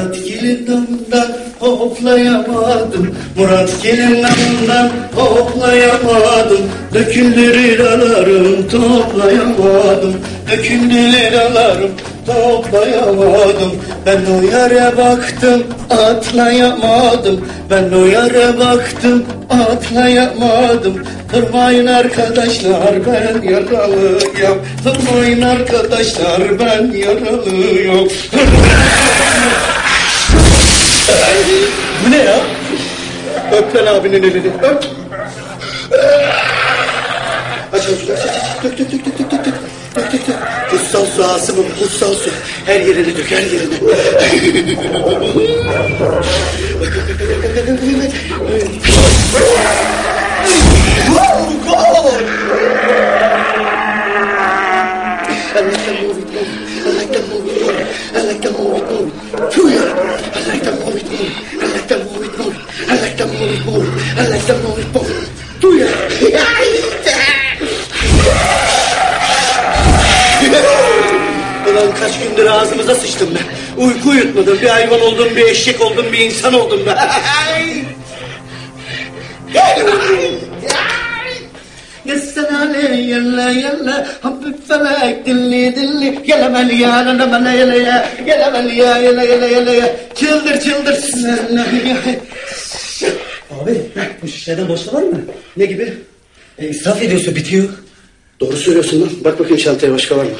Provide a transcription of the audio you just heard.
Murat gelin damından hoplayamadım Murat gelin damından hoplayamadım Döküldü liralarım toplayamadım. Döküldü liralarım toplayamadım. Ben o yere baktım atlayamadım. Ben o yere baktım atlayamadım. Durmayın arkadaşlar ben yaralıyım Durmayın arkadaşlar ben yaralıyım Bu ne ya? Öp lan abinin elini. Öp. Aç ağzını. Aç, aç, aç. Dök, dök, dök, dök, dök, dök, dök. Dök, dök, dök. Kutsal su Asım'ım, kutsal su. Her yerine dök, her yerine. I like the movie, I like the movie, I like the movie, movie. ze mną i mów, ale ze mną i powrót. Tu! Ulan kaç gündür ağzımıza sıçtım ben. Uyku yutmadım, bir hayvan oldum, bir eşek oldum, bir insan oldum ben. يسنا علي يلا يلا حب فلك دلي دلي يلا مليان انا ملا يلا يلا مليان يلا يلا يلا يلا çıldır çıldır. Abi bu şişeden boşta var mı? Ne gibi? E, israf ediyorsun bitiyor. Doğru söylüyorsun lan. Bak bakayım çantaya başka var mı?